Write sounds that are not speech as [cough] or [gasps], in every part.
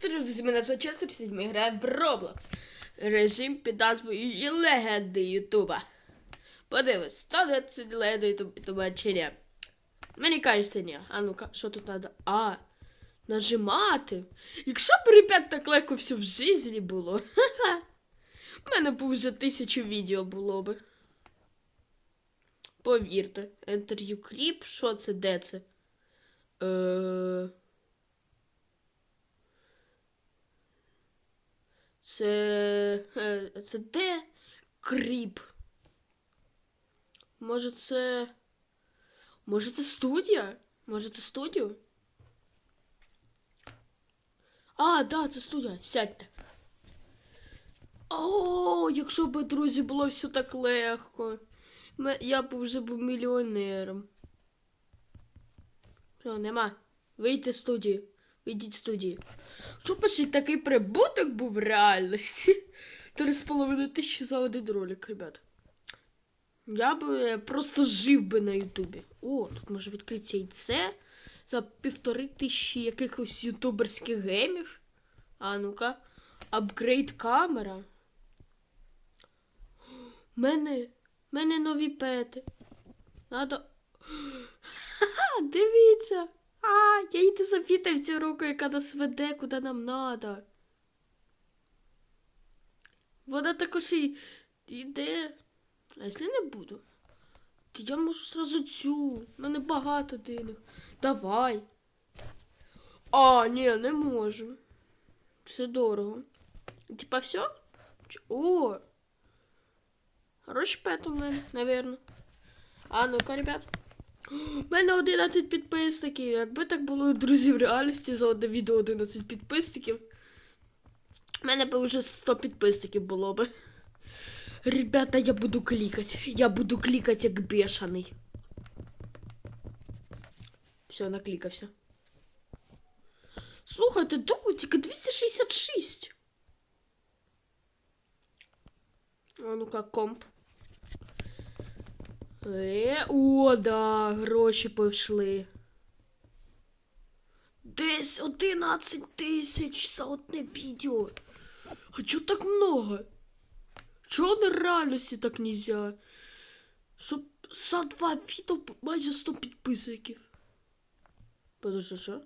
Привіт, мене звати Честер, сьогодні ми граємо в Roblox. Режим під назвою Легенди Ютуба. Подивись, стане це легенди Ютуба чи ні? Мені кажеться, ні. А ну-ка, що тут треба? А, нажимати. Якщо б, ребят, так легко все в житті було. Ха-ха. У мене б вже тисячу відео було би. Повірте. Enter Ucrip, що це, де це? Е... Це. е, Це де? Кріп. Може це. Може це студія? Може це студію? А, да, це студія. Сядьте. О, якщо б, друзі, було все так легко. Я б вже був мільйонером. Що, нема? Вийти з студії. Вийдіть з студії. Щоб ще такий прибуток був в реальності. [laughs] Три з половиною тисячі за один ролик, ребят. Я б е, просто жив би на Ютубі. О, тут може відкритися яйце за півтори тисячі якихось ютуберських гемів. А ну-ка. Апгрейд камера. [gasps] Мене. Мене нові пети. Надо. [gasps] Ха-ха, дивіться. А, я їй запітав цю руку, яка нас веде, куди нам надо. Вона також і йде. А якщо не буду? То я можу сразу цю. У мене багато денег. Давай. А, ні, не можу. Все дорого. Типа все? О! Хороший пет у мене, наверно. А ну-ка, ребят. У [gasps] мене 11 підписників. Якби так було, друзі, в реальності за одне відео 11 підписників. У мене б вже 100 підписників було би. Ребята, я буду клікати. Я буду клікати як бешений. Все, наклікався. Слухайте, довго тільки 266. А ну-ка, комп. Е, о, да, гроші пішли. Десь 11 тисяч за одне відео. А чого так много? Чого на реальності так нельзя? Щоб за два відео майже 100 підписників. Подожди, що?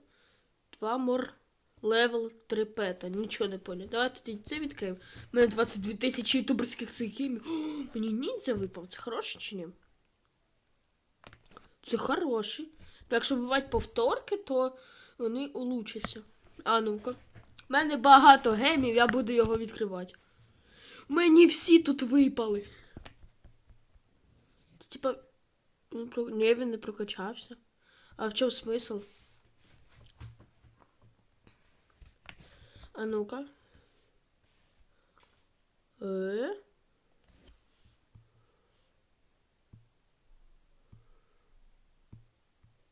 Два мор левел 3 пета. Нічого не понял. Давайте тоді це відкриємо. У мене 22 тисячі ютуберських цих геймів. Мені ніндзя випав. Це хороший чи ні? Це хороший. Бо Якщо бувають повторки, то вони улучшаться. А ну-ка. У мене багато гемів, я буду його відкривати. Мені всі тут випали. Це, типа. він Ні, він не прокачався. А в чому смисл? А ну-ка. Е?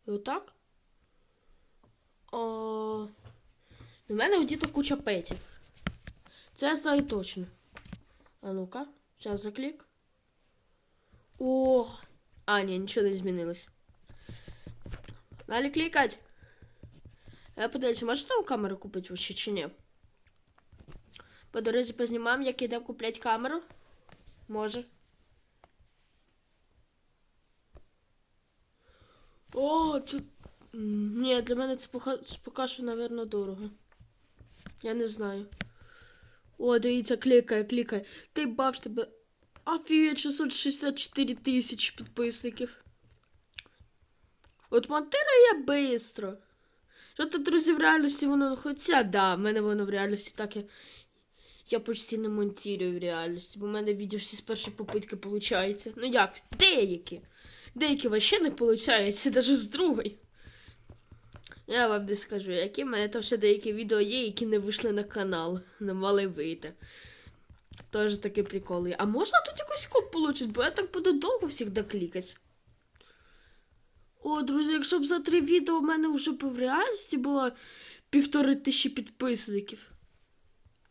Отак? О... У мене діто куча петів. Це я знаю точно. А ну-ка, зараз заклік. О! А, ні, нічого не змінилось. Далі клікать. Я подивлюся, можеш там камеру купити вообще чи ні? По дорозі познімаємо, як йдемо купляти камеру. Може. О, це... Ні, для мене це поки що, напевно, дорого. Я не знаю. О, дивіться, клікає, клікає. Ти бач тебе. Офігеть, 664 тисячі підписників. От монтирую я бистро. Що тут, друзі, в реальності воно. Хоча, да, в мене воно в реальності так. Я, я почти не монтирую в реальності, бо в мене відео всі з першої попитки виходить. Ну як, деякі. Деякі вообще не виходить, навіть з другої. Я вам не скажу, які в мене там ще деякі відео є, які не вийшли на канал, не мали вийти. Тож такі приколи. А можна тут якось коп получить, бо я так буду довго всіх клікати. О, друзі, якщо б за три відео в мене вже б в реальності було півтори тисячі підписників.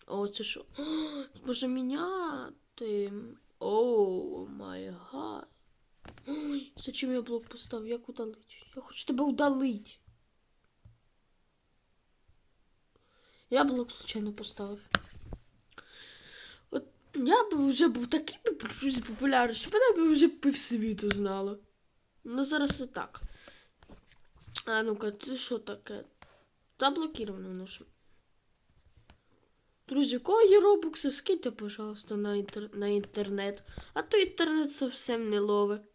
О, це що? [gasps] Може міняти. О, май гад. Ой, зачем я блок поставив? Як удалить? Я хочу тебе удалить. Я блок случайно поставив. От я б вже був такий би друзі популярний, що мене б вже півсвіту знало. Ну зараз і так. А ну-ка, це що таке? Заблокировано ж. Друзі, кого є робукси, скиньте, пожалуйста, на, інтер... на інтернет. А то інтернет зовсім не ловить.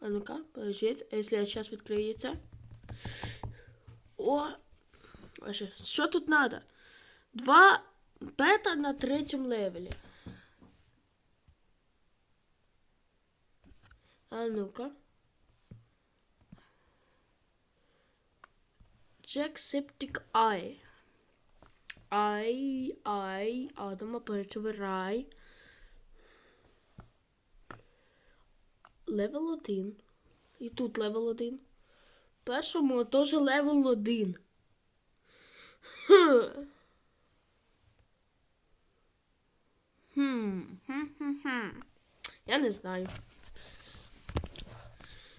А ну-ка, подождите, а если я сейчас відкриється? О! Ваше, Що тут надо? Два бета на третьому левелі. А ну-ка. Jackseptic Eye. Ай, ай, Адам оперативний Левел 1. І тут левел 1. Першому теж левел 1. Хм. Хм. Я не знаю.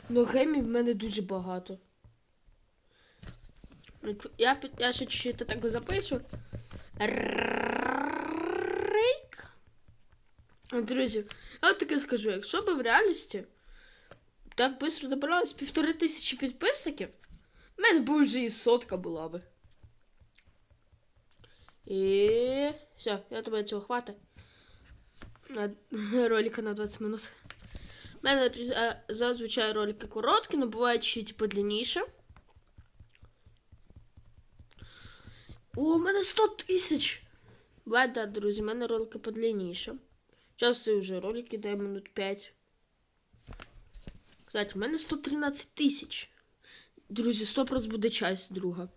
Ну, гемів в мене дуже багато. Я, я ще чуть-чуть так запишу. Рейк. Друзі, я от таке скажу, якщо б в реальності так швидко добиралось півтори тисячі підписників, в мене б вже і сотка була би. І все, я тебе цього хватить. На ролика на 20 минут. У мене зазвичай ролики короткі, але бувають ще типу длинніше. О, у мене 100 тисяч! Буває, да, друзі, у мене ролики подлинніше. Часто вже ролики дай минут 5. Кстати, у мене 113 тисяч. Друзі, 100% буде часть друга.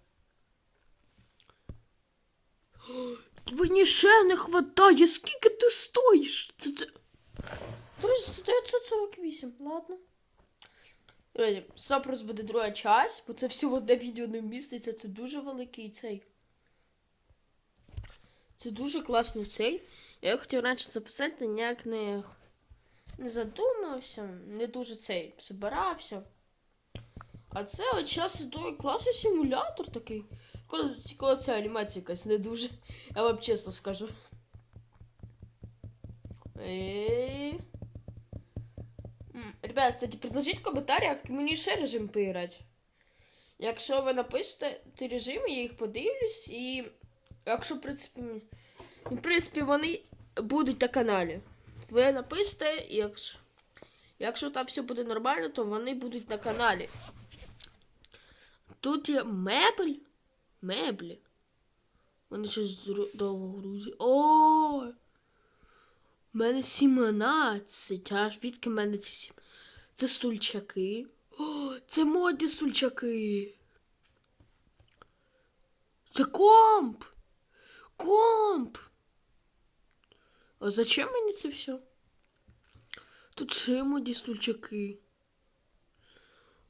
[gasps] Мені ще не хватає, скільки ти стоїш? Друзі, це 948, ладно. Друзі, 100% буде друга часть, бо це всього одне відео не вміститься, це дуже великий цей. Це дуже класний цей. Я хотів раніше записати, ніяк не, не задумався, не дуже цей збирався. А це от зараз той класний симулятор такий. Коли, коли ця анімація якась не дуже. Я вам чесно скажу. І... М, Ребят, кстати, предложіть в коментарях, як мені ще режим поіграти. Якщо ви напишете ті режими, я їх подивлюсь і. Якщо, в принципі, в принципі, вони будуть на каналі. Ви напишете, якщо, якщо там все буде нормально, то вони будуть на каналі. Тут є мебель. Меблі. Вони щось довго грузять. О! У мене 17. А звідки в мене ці сім? Це стульчаки. О, це модні стульчаки. Це комп. Комп. А зачем мені це все? Тут ще моді стульчаки.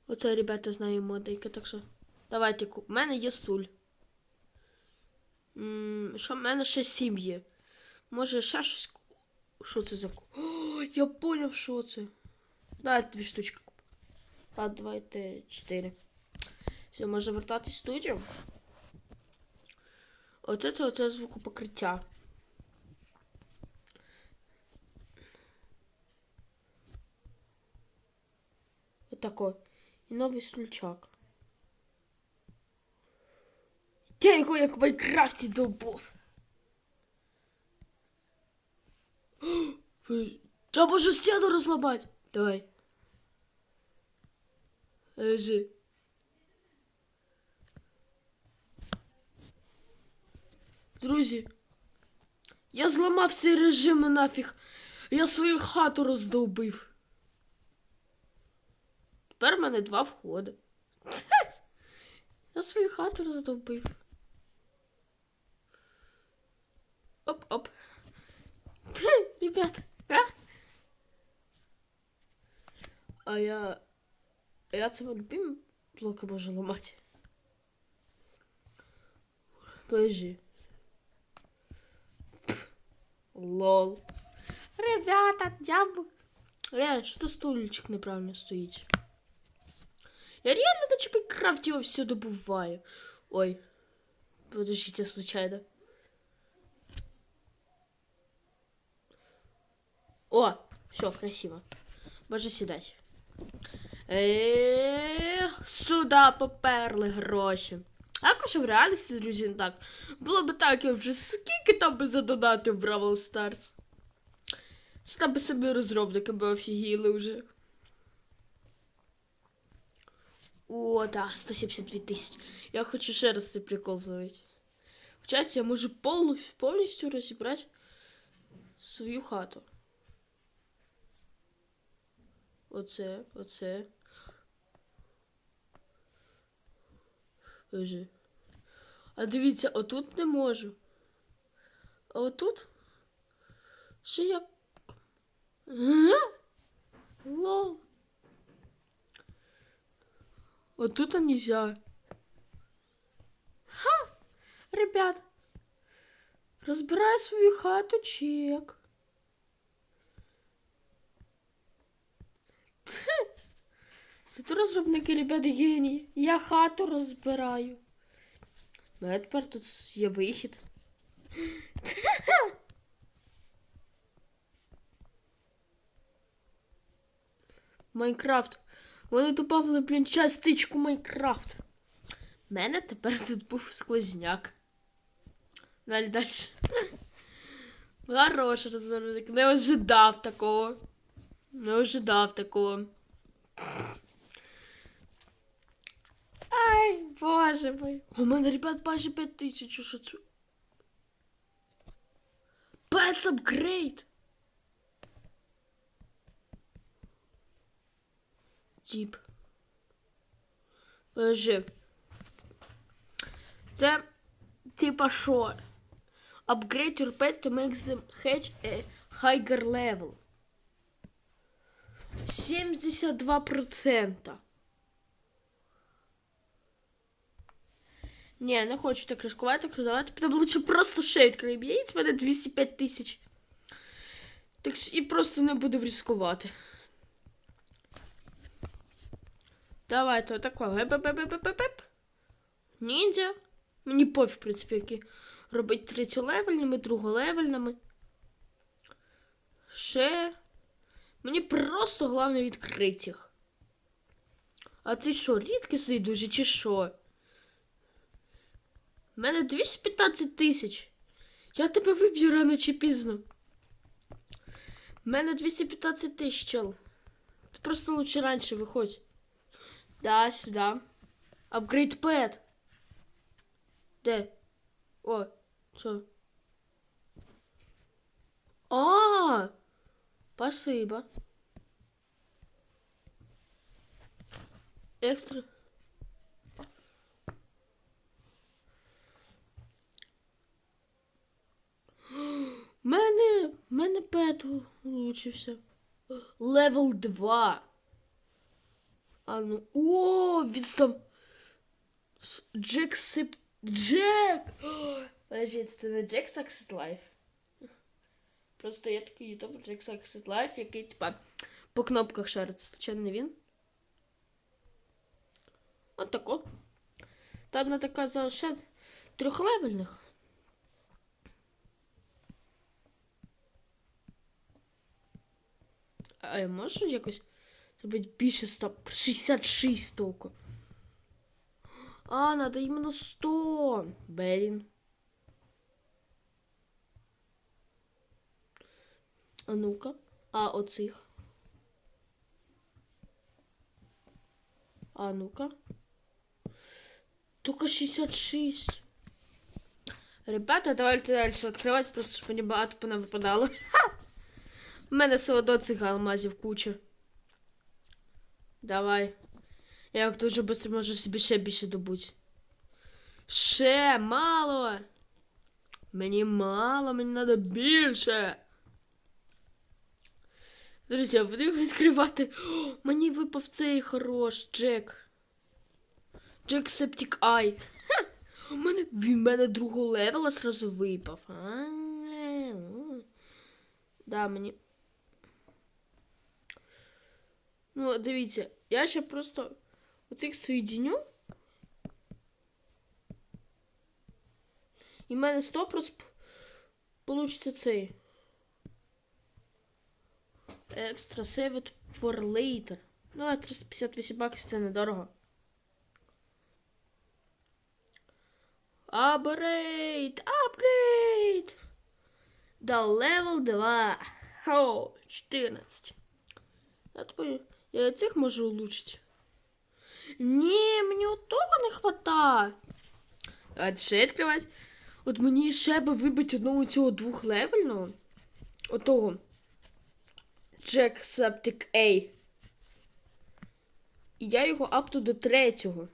Оце, ребята, знаю модейка, так що. Давайте, ку- у мене є стуль. М, Що в мене ще сім є? Може, ще щось. Що це за О, я поняв, що це. Давайте дві штучки куплю. А, давайте чотири. Все, може вертатись в студію. Оце це оце звукопокриття. Отако. І новий стульчак. Я його як в Майнкрафті добув. [gasps] Я можу стіну розламати. Давай. Лежи. Друзі, я зламав цей режим і нафіг. Я свою хату роздовбив. Тепер в мене два входи. Я свою хату роздовбив. Оп-оп. Ребят, а? А я... Я це любим блоки можу ламати. Подожди. Лол. Ребята, я б... Э, что стульчик неправильно стоїть? Я реально на Майнкрафті його все добуваю. Ой. Подождите, случайно. О, все, красиво. Можна сідати. Е, Сюди поперли гроші. Якось в реальності, друзі, не так. Було б так, я вже скільки там би задонатив Бравл Старс. Що там би собі розробники би офігіли вже. О, да, 172 тисячі. Я хочу ще раз цей прикол зловити. Получається, я можу повністю розібрати свою хату. Оце, оце. Лежи. А дивіться, отут не можу. А отут? Ще як. Га? Лол. Отут нельзя. Ха! Ребят. Розбирай свою хату, чек. Зато розробники, ребят, генії. Я хату розбираю. У мене тепер тут є вихід. Майнкрафт. Вони добавили, блін, частичку Майнкрафт. У мене тепер тут був сквозняк. Далі далі. Хороший розробник. Не ожидав такого. Не ожидав такого. Ай, боже мой. У мене, ребят, майже 5 тисяч. Що це? Pets upgrade. Тіп. Подожди. Це типа що? Upgrade your pet to make them hatch a higher level. 72%. Ні, не хочу так ризикувати, так що давайте підемо лучше просто ще відкриємо яєць, мене 205 тисяч. Так і просто не буду ризикувати. Давайте отако. Геп-геп-геп-геп-геп. Ніндзя. Мені пофіг, в принципі, які робить третьолевельними, друголевельними. Ще. Мені просто головне відкрити їх. А це що, рідкісний дуже чи що? У мене 215 тисяч. Я тебе виб'ю рано чи пізно. У мене 215 тисяч, чел. Ти просто лучше раніше виходь. Да, сюда. Апгрейд пэт. Де? О, що? А, спасибо. Екстра. Мене, [gasps] мене пет улучшився. Левел 2. А ну. О, там. Джек Сип. Джек! Подожди, це не Джек Success Life. Просто є такий ютуб Джек Success Life, який, типа, по кнопках шариться. Чи не він? От тако. Там на така залишає трьохлевельних. А я можу якось зробити більше 100? 66 толку. А, надо іменно 100. Блін. А ну-ка. А оцих. А ну-ка. Только 66. Ребята, давайте дальше відкривати, просто щоб мені багато по випадало. [laughs] У мене все одно цих алмазів куча. Давай. Я як дуже швидко можу собі ще більше добути. Ще мало. Мені мало, мені треба більше. Друзі, я буду відкривати. О, мені випав цей хорош Джек. Джек Септик Ай. У мене він мене другого левела сразу випав. А, о. Да, мені. Ну, дивіться, я ще просто оцих соєдиню. І в мене 100% получиться цей. Екстра save it for later. Ну, а 358 баксів це недорого. Апгрейд! Апгрейд! До левел 2. О, 14. Я тепер я цих можу улучшити. Ні, мені того не хватає. Давайте ще відкривати. От мені ще би вибити одного цього двохлевельного. Отого. Jacksepticeye. A. І я його апту до третього.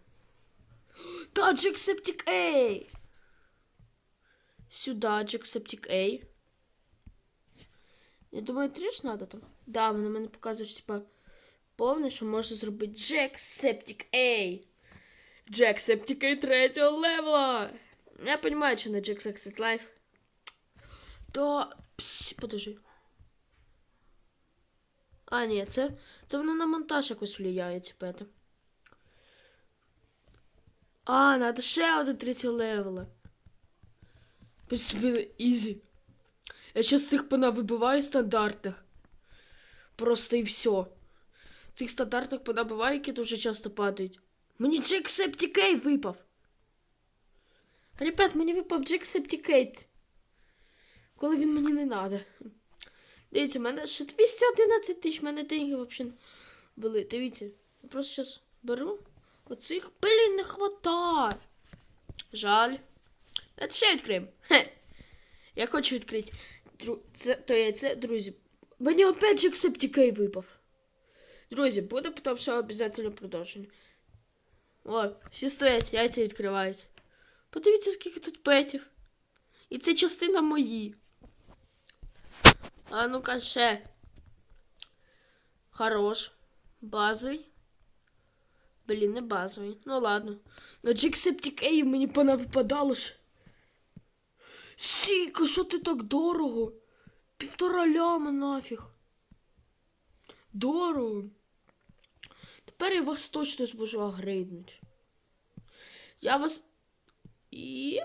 Та Jacksepticeye! Сюди Jacksepticeye. Я думаю, три ж надо там. Да, воно мене показує, типа повне, що можна зробити Jacksepticeye. Jacksepticeye третього левела. Я понимаю, що на Jacksepticeye Life. То... Пс, подожди. А, ні, це, це воно на монтаж якось влияє, типа это. А, надо ще один третій левела. Посібі, ізі. Я сейчас цих понавибиваю стандартних. Просто і все. Цих стандартних які дуже часто падають. Мені Джексептікей випав. Ребят, мені випав Джексептікейт. Коли він мені не надо. Дивіться, в мене ще 211 тисяч, в мене деньги взагалі були. Дивіться, я просто зараз беру. Оцих блін не хватає. Жаль. Це ще відкриємо. Хе. Я хочу відкрити. Дру... Це, то є це, друзі. Мені опять же Септікей випав. Друзі, буде потім все обов'язково продовження. О, всі стоять, яйця відкривають. Подивіться, скільки тут петів. І це частина мої. А ну-ка ще. Хорош. Базовий. Блін, не базовий. Ну ладно. На Джексептікеї мені понавипадало ж. Сіка, що ти так дорого? Півтора ляма нафіг. Дорого. Тепер я вас точно зможу агрейднуть. Я вас. І.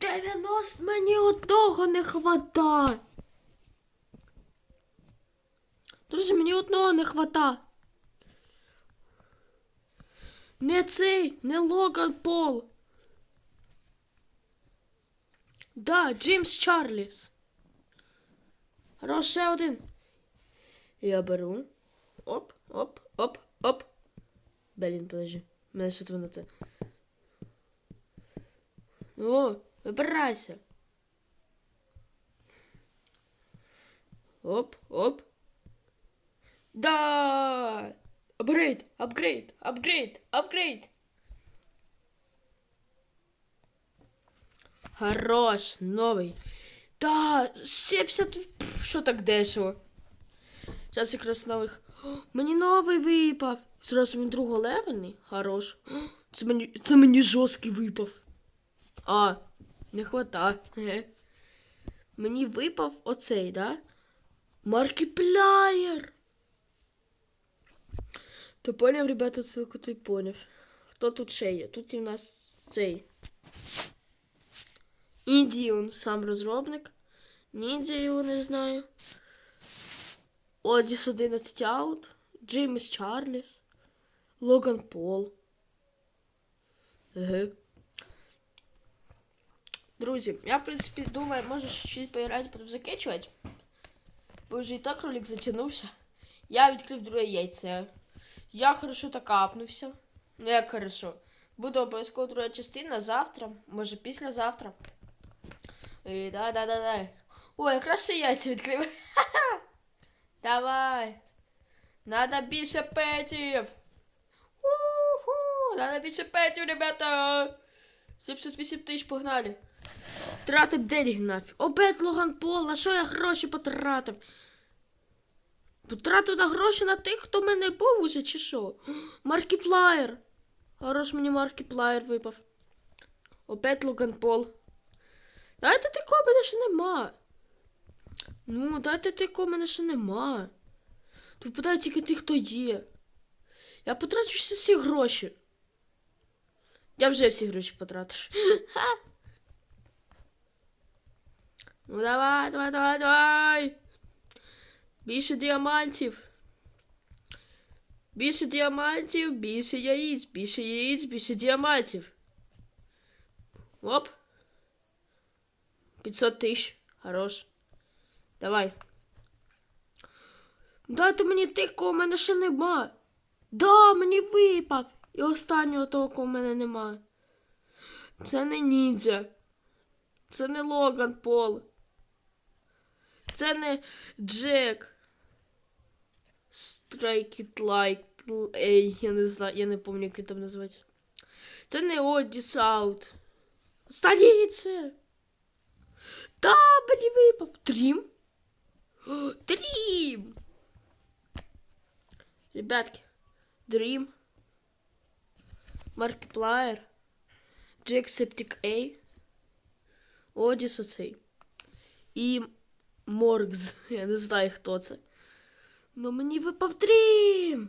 90 мені одного не хвата. Друзі, мені одного не хвата. Не цей, не Логан Пол. Да, Джеймс Чарліс. Хорош, ще один. Я беру. Оп, оп, оп, оп. Блін, подожди. Мене що воно це. О, вибирайся. Оп, оп. Да! Апгрейд, апгрейд, апгрейд, апгрейд. Хорош, новий. Да, 70... Пф, Що так дешево? Зараз якраз нових. Мені новий випав. Зразу він друголевельний. Хорош. Це мені, це мені жорсткий випав. А, не хвата. Мені випав оцей, да? Маркіплеєр. То поняв, ребята, ссылку ти поняв. Хто тут ще є? Тут і в нас цей. Інді, он сам розробник. Ніндзя його не знаю. Одіс 11 Аут. Джеймс Чарліс. Логан Пол. Еге. Друзі, я в принципі думаю, може чуть поіграти, потім закінчувати. Бо вже і так ролик затягнувся. Я відкрив друге яйце. Я хорошо так капнувся. Ну як хорошо. Буде обов'язково друга частина завтра, може післязавтра. І, да, да, да, да. О, якраз ще яйця відкрив. Ха-ха. [laughs] Давай. Надо більше петів. Уху. Надо більше петів, ребята. 78 тисяч погнали. Тратив денег нафіг. Обед Логан Пол, на що я гроші потратив? Потратив на гроші на тих, хто в мене був уже, чи що? [gasps] Маркіплаєр. Хорош мені маркіплаєр випав. Опять Логан Пол. Дайте такого мене ще нема. Ну, дайте такого мене ще нема. Тут подай тільки тих, хто є. Я потрачу всі гроші. Я вже всі гроші потратив. [laughs] Ну давай, давай, давай, давай. Більше діамантів. Більше діамантів, більше яїць, більше яїць, більше діамантів. Оп. 500 тисяч. Хорош. Давай. Дайте мені тих, кого в мене ще нема. Да, мені випав. І останнього того, кого в мене нема. Це не ніндзя. Це не Логан Пол. Це не Джек. It like. Ей, я не знаю, я не пам'ятаю, як там називається. Це не Одіс Аут. Останнє яйце. Та, мені випав. Трім? О, Трім! Ребятки, Dream, Markiplier, Jacksepticeye, Одіс оцей. І Моргз. Я не знаю, хто це. Но мені випав Dream.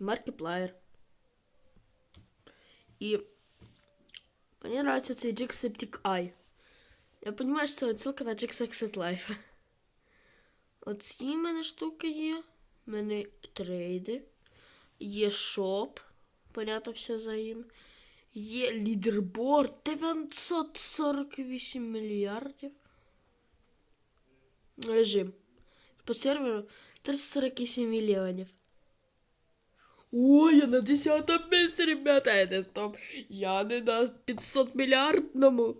І Markiplier. І мені нравится цей Jacksepticeye. Я понимаю, що це отсилка на Jacksepticeye Life. Оці в мене штуки є. У мене трейди. Є шоп. Понятно все за їм. Є лідерборд 948 мільярдів. Режим. По серверу 347 мільйонів. Ой, я на 10 місці, ребята, я не стоп. Я не на 500 мільярдному.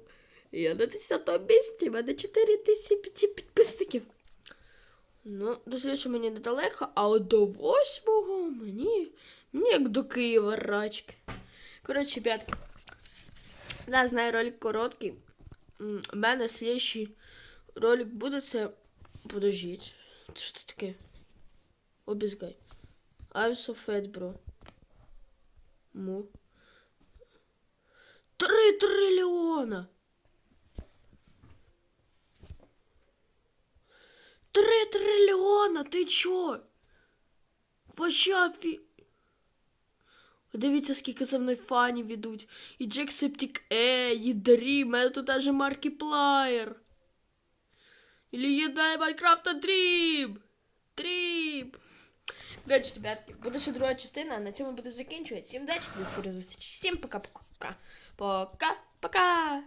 Я на 10 місці, в мене 4 тисячі підписників. Ну, до слідчого мені недалеко, а от до восьмого мені, мені як до Києва рачки. Коротше, п'ятки. Да, знаю, ролик короткий. У мене слідчий ролик буде це. Подождіть. Що таке? Обізгай. I'm so fat, bro. Му. Три трильйона! Три трильйона, ти чо? Вообще офі... Дивіться, скільки за мною фанів ідуть. І Джексептик Ей, і Дрім, мене тут даже Маркіплаєр. Или єдай Майнкрафта Дрім! Дрім! Короче, ребятки, буде ще друга частина, а на цьому буду закінчувати. Всім удачі, до скорої зустрічі. Всім пока-пока. Пока-пока.